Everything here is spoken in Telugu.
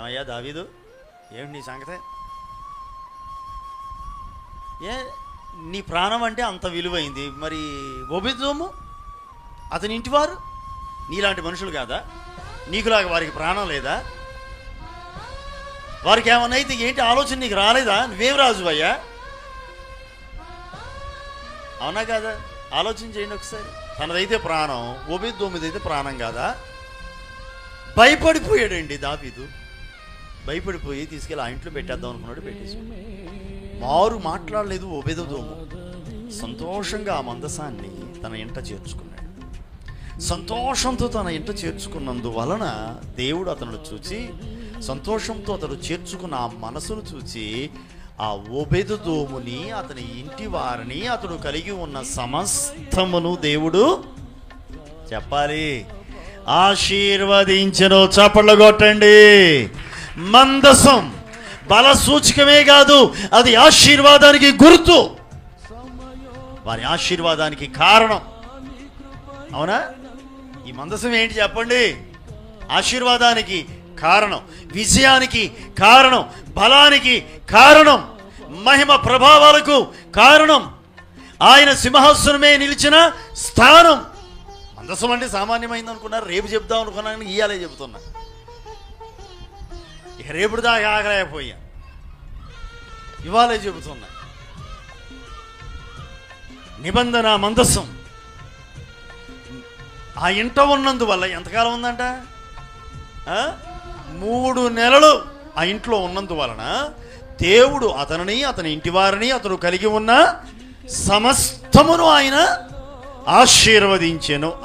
ఏమయ్యా దావీదు? ఏమిటి నీ సంగతే? ఏ నీ ప్రాణం అంటే అంత విలువైంది. మరి ఒబిదోము అతని ఇంటివారు? నీలాంటి మనుషులు కాదా? నీకులాగా వారికి ప్రాణం లేదా? వారికి ఏమన్నా అయితే ఏంటి ఆలోచన నీకు రాలేదా? నువ్వేం రాజు అయ్యా? అవునా కాదా? ఆలోచన చేయండి ఒకసారి. తనదైతే ప్రాణం ఒబిద్దోమిదైతే ప్రాణం కాదా? భయపడిపోయాడండి దావీదు. భయపడిపోయి తీసుకెళ్ళి ఆ ఇంట్లో పెట్టేద్దాం అనుకున్నాడు పెట్టేసి మారు మాట్లాడలేదు ఒబెదోము సంతోషంగా ఆ మందసాన్ని తన ఇంట చేర్చుకున్నాడు. సంతోషంతో తన ఇంట చేర్చుకున్నందువలన దేవుడు అతను చూచి సంతోషంతో అతడు చేర్చుకున్న ఆ మనసును చూచి ఆ ఒబెదుదోముని అతని ఇంటి వారిని అతడు కలిగి ఉన్న సమస్తమును దేవుడు చెప్పాలి. ఆశీర్వదించను. చప్పట్లు కొట్టండి. మందసం. బల సూచకమే కాదు అది ఆశీర్వాదానికి గుర్తు. వారి ఆశీర్వాదానికి కారణం. అవునా? ఈ మందసం ఏంటి చెప్పండి? ఆశీర్వాదానికి కారణం విజయానికి కారణం బలానికి కారణం మహిమ ప్రభావాలకు కారణం. ఆయన సింహాసనమే నిలిచిన స్థానం. మందసం అంటే సామాన్యమైంది అనుకున్నారు రేపు చెప్దాం అనుకున్నాను ఇయ్యాలే చెబుతున్నా. ఇక రేపుడు దాకా ఆగలేకపోయా. ఇవాళే చెబుతున్నా. నిబంధన మందస్సం ఆ ఇంట ఉన్నందువల్ల ఎంతకాలం ఉందంట? ఆ? మూడు నెలలు ఆ ఇంట్లో ఉన్నందువలన దేవుడు అతనిని అతని ఇంటి వారిని అతను కలిగి ఉన్న సమస్తమును ఆయన ఆశీర్వదించాను.